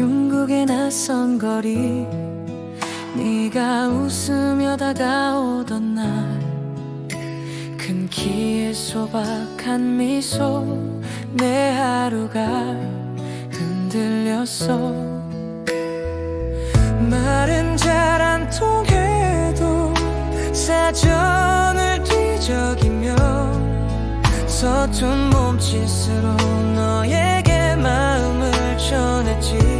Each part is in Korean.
중국의 낯선 거리. 네가 웃으며 다가오던 날. 큰 키에 소박한 미소 내 하루가 흔들렸어. 말은 잘 안 통해도 사전을 뒤적이며 서툰 몸짓으로 너에게 마음을 전했지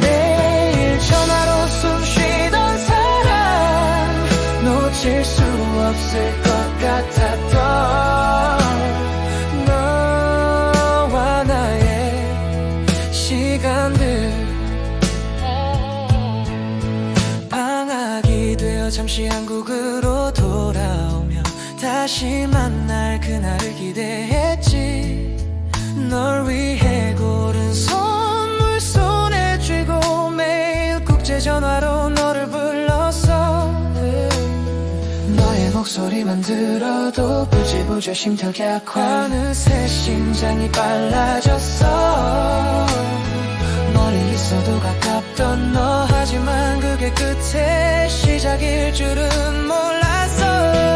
매일 전화로 숨 쉬던 사람 놓칠 수 없을 것 같았던 너와 나의 시간들. 방학이 되어 잠시 한국으로 돌아오며 다시 만날 그날을 기대했지. 널 위해 목소리만 들어도 부지부지 심跳격화. 어느새 심장이 빨라졌어. 멀리 있어도 가깝던 너. 하지만 그게 끝의 시작일 줄은 몰랐어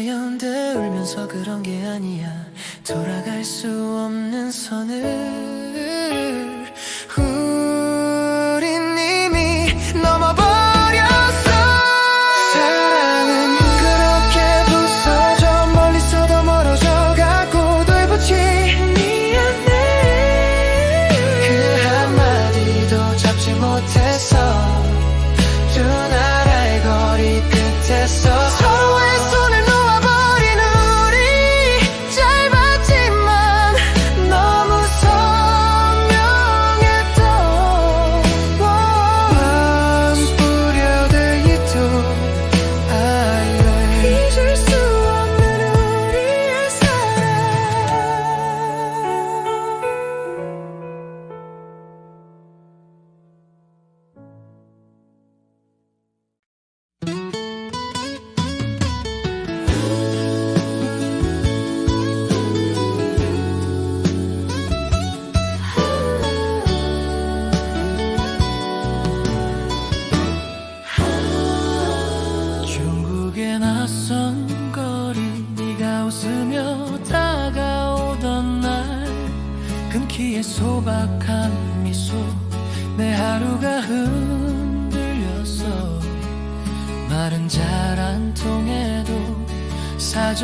부스제연들 울면서 그런 게 아니야. 돌아갈 수 없는 선을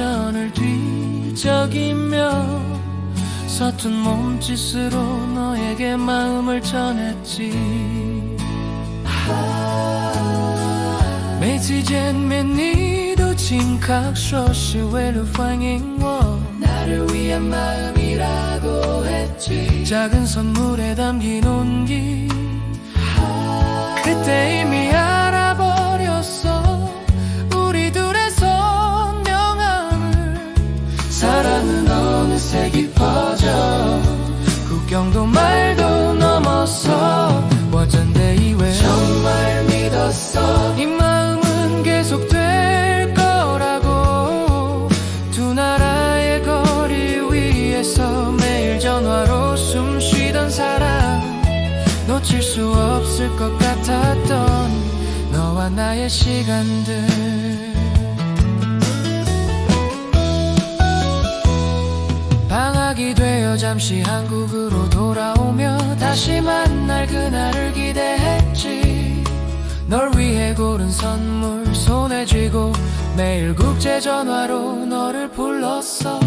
사전을 뒤적이며 서툰 몸짓으로 너에게 마음을 전했지 每次见面你都轻靠说是为了欢迎我 나를 위한 마음이라고 했지 작은 선물에 담긴 온기 그때 이미 경도 말도 넘어서 와전대 이외 정말 믿었어. 이 마음은 계속 될 거라고. 두 나라의 거리 위에서 매일 전화로 숨 쉬던 사람. 놓칠 수 없을 것 같았던 너와 나의 시간들. 되어 잠시 한국으로 돌아오며 다시 만날 그날을 기대했지. 널 위해 고른 선물 손에 쥐고 매일 국제 전화로 너를 불렀어.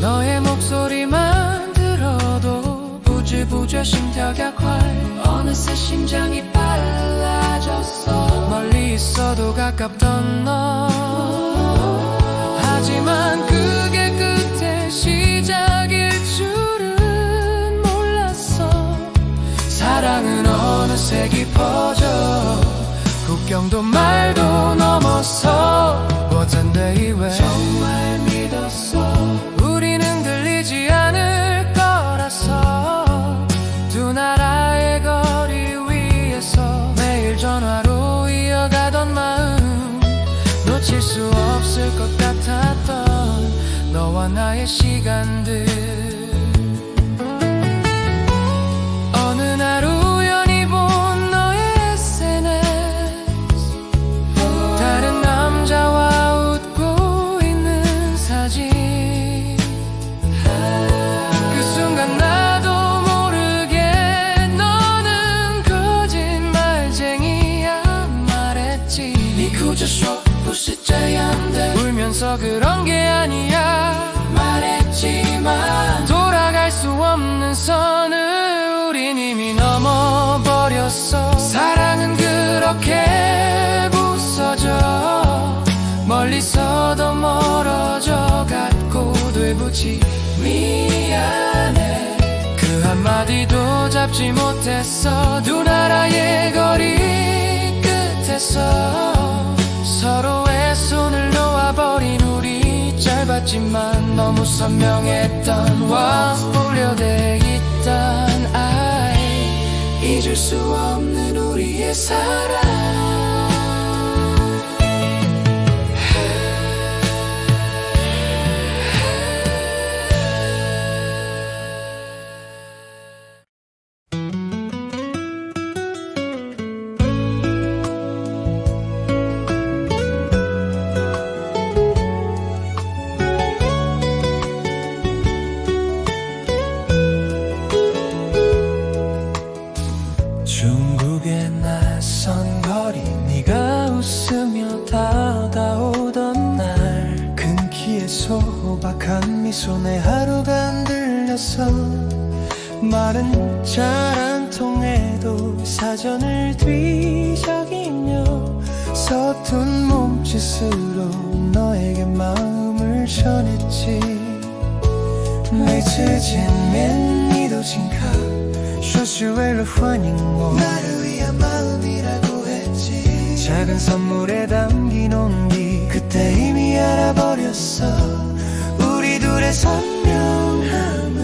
너의 목소리만 들어도 부지부지 심跳격활. 어느새 심장이 빨라졌어. 멀리 있어도 가깝던 너 녹색이 퍼져. 국경도 말도 넘어서. What's a day w 정말 믿었어. 우리는 들리지 않을 거라서. 두 나라의 거리 위에서 매일 전화로 이어가던 마음. 놓칠 수 없을 것 같았던 너와 나의 시간들. 넘어버렸어. 사랑은 그렇게 부서져. 멀리서도 멀어져 갔고 되부지. 미안해. 그 한마디도 잡지 못했어. 두 나라의 거리 끝에서 서로의 손을 놓아버린 우리 짧았지만 너무 선명했던 와 올려대 아이 잊을 수 없는 우리의 사랑 소박한 미소 내 하루가 흔들렸어 말은 잘 안 통해도 사전을 뒤적이며 서툰 몸짓으로 너에게 마음을 전했지. 매트진면 니도진가 쇼쇼웰로 환영고 나를 위한 마음이라고 했지. 작은 선물에 담긴 온기 그때 이미 알아버렸어. 둘의 선명함을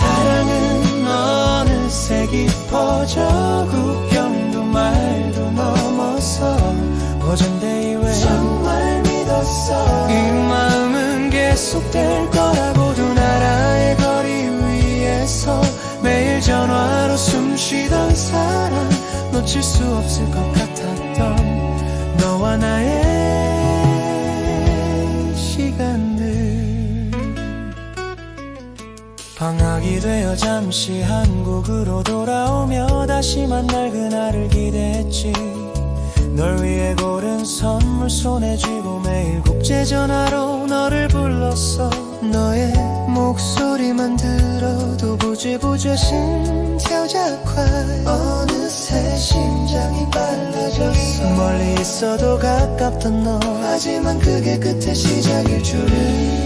사랑은 어느새 깊어져 국경도 말도 넘어서 보존돼 이외 정말 믿었어? 이 마음은 계속될 거라고 두 나라의 거리 위에서 매일 전화로 숨 쉬던 사람 놓칠 수 없을 것 같았던 너와 나의 방학이 되어 잠시 한국으로 돌아오며 다시 만날 그날을 기대했지. 널 위해 고른 선물 손에 쥐고 매일 국제 전화로 너를 불렀어. 너의 목소리만 들어도 부지부지 심跳이 快 어느새 심장이 빨라졌어. 멀리 있어도 가깝던 너. 하지만 그게 끝의 시작일 줄은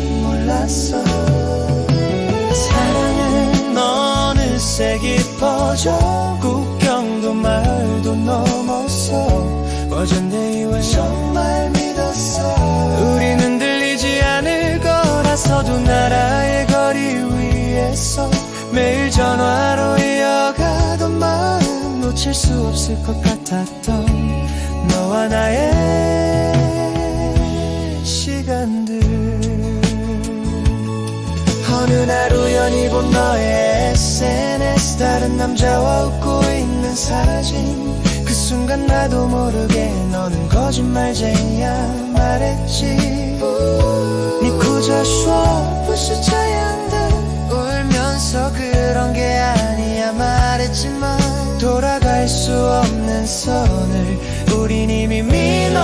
깊어져. 국경도 말도 넘었어. 어제 내 이외 정말 믿었어. 우리는 들리지 않을 거라서도 나라의 거리 위에서 매일 전화로 이어가던 마음 놓칠 수 없을 것 같았던 너와 나의 어느 날 우연히 본 너의 SNS 다른 남자와 웃고 있는 사진 그 순간 나도 모르게 너는 거짓말쟁이야 말했지. 니코자 쇼 부스 숫자야 울면서 그런 게 아니야 말했지만 돌아갈 수 없는 선을 우린 이미 밀어버렸어.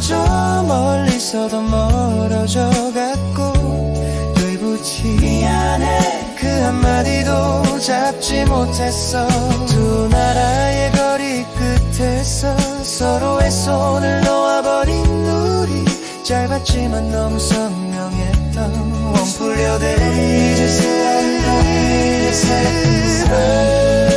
멀어져 멀리서도 멀어져 갔고 되붙이 미안해. 그 한마디도 잡지 못했어. 두 나라의 거리 끝에서 서로의 손을 놓아버린 우리 짧았지만 너무 선명했던 원풀여대 이제서야 이제서야